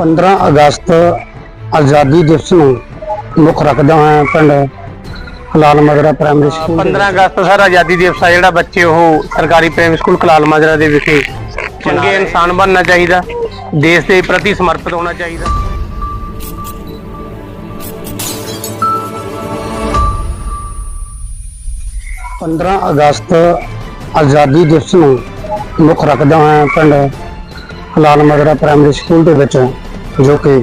15 ਅਗਸਤ ਆਜ਼ਾਦੀ ਦਿਵਸ ਨੂੰ ਮੁੱਖ ਰੱਖਦਾ ਹੋਇਆ ਪਿੰਡ ਹਲਾਲ ਮਗਰਾ ਪ੍ਰਾਇਮਰੀ ਸਕੂਲ 15 ਅਗਸਤ ਸਰ ਆਜ਼ਾਦੀ ਦਿਵਸ ਆ ਜਿਹੜਾ ਬੱਚੇ ਉਹ ਸਰਕਾਰੀ ਪ੍ਰਾਇਮਰੀ ਸਕੂਲ ਕਲਾਲ ਮਾਜਰਾ ਦੇ ਵਿਖੇ ਚੰਗੇ ਇਨਸਾਨ ਬਣਨਾ ਚਾਹੀਦਾ ਦੇਸ਼ ਦੇ ਪ੍ਰਤੀ ਸਮਰਪਿਤ ਹੋਣਾ ਚਾਹੀਦਾ। 15 ਅਗਸਤ ਆਜ਼ਾਦੀ ਦਿਵਸ ਨੂੰ ਮੁੱਖ ਰੱਖਦਾ ਹੋਇਆ ਪਿੰਡ ਹਲਾਲ ਮਗਰਾ ਪ੍ਰਾਇਮਰੀ ਸਕੂਲ ਦੇ ਵਿੱਚ। ਜੋ ਕਿ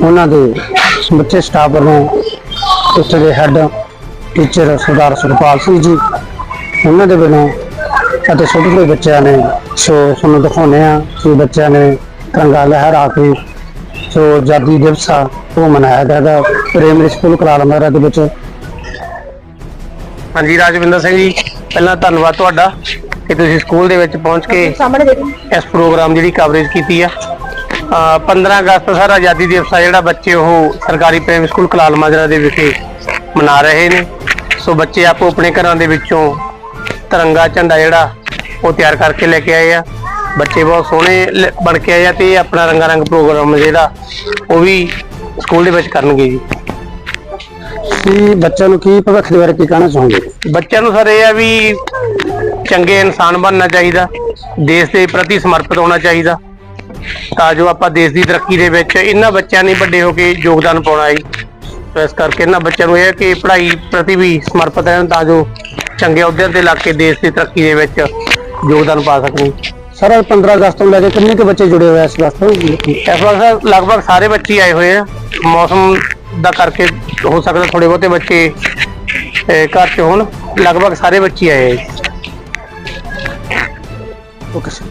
ਉਹਨਾਂ ਦੇ ਸਮੁੱਚੇ ਸਟਾਫ ਵੱਲੋਂ ਉੱਥੇ ਦੇ ਹੈੱਡ ਟੀਚਰ ਸਰਦਾਰ ਸੁਖਪਾਲ ਸਿੰਘ ਜੀ ਉਹਨਾਂ ਦੇ ਵੱਲੋਂ ਅਤੇ ਛੋਟੇ ਛੋਟੇ ਬੱਚਿਆਂ ਨੇ ਸੋ ਤੁਹਾਨੂੰ ਦਿਖਾਉਂਦੇ ਆ ਕਿ ਬੱਚਿਆਂ ਨੇ ਤਿਰੰਗਾ ਲਹਿਰਾ ਕੇ ਸੋ ਆਜ਼ਾਦੀ ਦਿਵਸ ਆ ਉਹ ਮਨਾਇਆ ਗਿਆ ਗਾ ਪ੍ਰਾਇਮਰੀ ਸਕੂਲ ਕਲਾਲ ਮਗਰਾ ਦੇ ਵਿੱਚ। ਹਾਂਜੀ ਰਾਜਵਿੰਦਰ ਸਿੰਘ ਜੀ ਪਹਿਲਾਂ ਧੰਨਵਾਦ ਤੁਹਾਡਾ ਕਿ ਤੁਸੀਂ ਸਕੂਲ ਦੇ ਵਿੱਚ ਪਹੁੰਚ ਕੇ ਇਸ ਪ੍ਰੋਗਰਾਮ ਜਿਹੜੀ ਕਵਰੇਜ ਕੀਤੀ ਆ। 15 ਅਗਸਤ ਸਰ ਆਜ਼ਾਦੀ ਦਿਵਸ ਆ ਜਿਹੜਾ ਬੱਚੇ ਉਹ ਸਰਕਾਰੀ ਪ੍ਰਾਇਮਰੀ ਸਕੂਲ ਕਲਾਲ ਮਾਜਰਾ ਦੇ ਵਿਖੇ ਮਨਾ ਰਹੇ ਨੇ। ਸੋ ਬੱਚੇ ਆਪੋ ਆਪਣੇ ਘਰਾਂ ਦੇ ਵਿੱਚੋਂ ਤਿਰੰਗਾ ਝੰਡਾ ਜਿਹੜਾ ਉਹ ਤਿਆਰ ਕਰਕੇ ਲੈ ਕੇ ਆਏ ਆ। ਬੱਚੇ ਬਹੁਤ ਸੋਹਣੇ ਬਣ ਕੇ ਆਏ ਆ ਤੇ ਆਪਣਾ ਰੰਗਾ ਰੰਗ ਪ੍ਰੋਗਰਾਮ ਜਿਹੜਾ ਉਹ ਵੀ ਸਕੂਲ ਦੇ ਵਿੱਚ ਕਰਨਗੇ ਜੀ। ਕੀ ਬੱਚਿਆਂ ਨੂੰ ਕੀ ਭਵਿੱਖ ਦੇ ਬਾਰੇ ਕੀ ਕਹਿਣਾ ਚਾਹੋਗੇ? ਬੱਚਿਆਂ ਨੂੰ ਸਰ ਇਹ ਆ ਵੀ ਚੰਗੇ ਇਨਸਾਨ ਬਣਨਾ ਚਾਹੀਦਾ ਦੇਸ਼ ਦੇ ਪ੍ਰਤੀ ਸਮਰਪਿਤ ਹੋਣਾ ਚਾਹੀਦਾ। ਤਾਂ ਜੋ ਆਪਾਂ ਦੇਸ਼ ਦੀ ਤਰੱਕੀ ਦੇ ਵਿੱਚ ਇਹਨਾਂ ਬੱਚਿਆਂ ਨੇ ਵੱਡੇ ਹੋ ਕੇ ਯੋਗਦਾਨ ਪਾਉਣਾ ਹੈ। ਇਸ ਕਰਕੇ ਇਹਨਾਂ ਬੱਚਿਆਂ ਨੂੰ ਇਹ ਹੈ ਕਿ ਪੜ੍ਹਾਈ ਪ੍ਰਤੀ ਵੀ ਸਮਰਪਿਤ ਰਹਿਣ ਤਾਂ ਜੋ ਚੰਗੇ ਅਹੁਦਿਆਂ ਤੇ ਲੱਗ ਕੇ ਦੇਸ਼ ਦੀ ਤਰੱਕੀ ਦੇ ਵਿੱਚ ਯੋਗਦਾਨ ਪਾ ਸਕਣ। ਸਰ 15 ਅਗਸਤ ਨੂੰ ਲੈ ਕੇ ਕਿੰਨੇ ਕੁ ਬੱਚੇ ਜੁੜੇ ਹੋਏ ਆ ਇਸ ਵਾਸਤੇ ਇਸ ਵਾਰ ਸਰ ਲਗਭਗ ਸਾਰੇ ਬੱਚੇ ਆਏ ਹੋਏ ਆ। ਮੌਸਮ ਦਾ ਕਰਕੇ ਹੋ ਸਕਦਾ ਥੋੜੇ ਬਹੁਤੇ ਬੱਚੇ ਘਰ 'ਚ ਹੋਣ। ਲਗਭਗ ਸਾਰੇ ਬੱਚੇ ਆਏ ਆ। Okay sir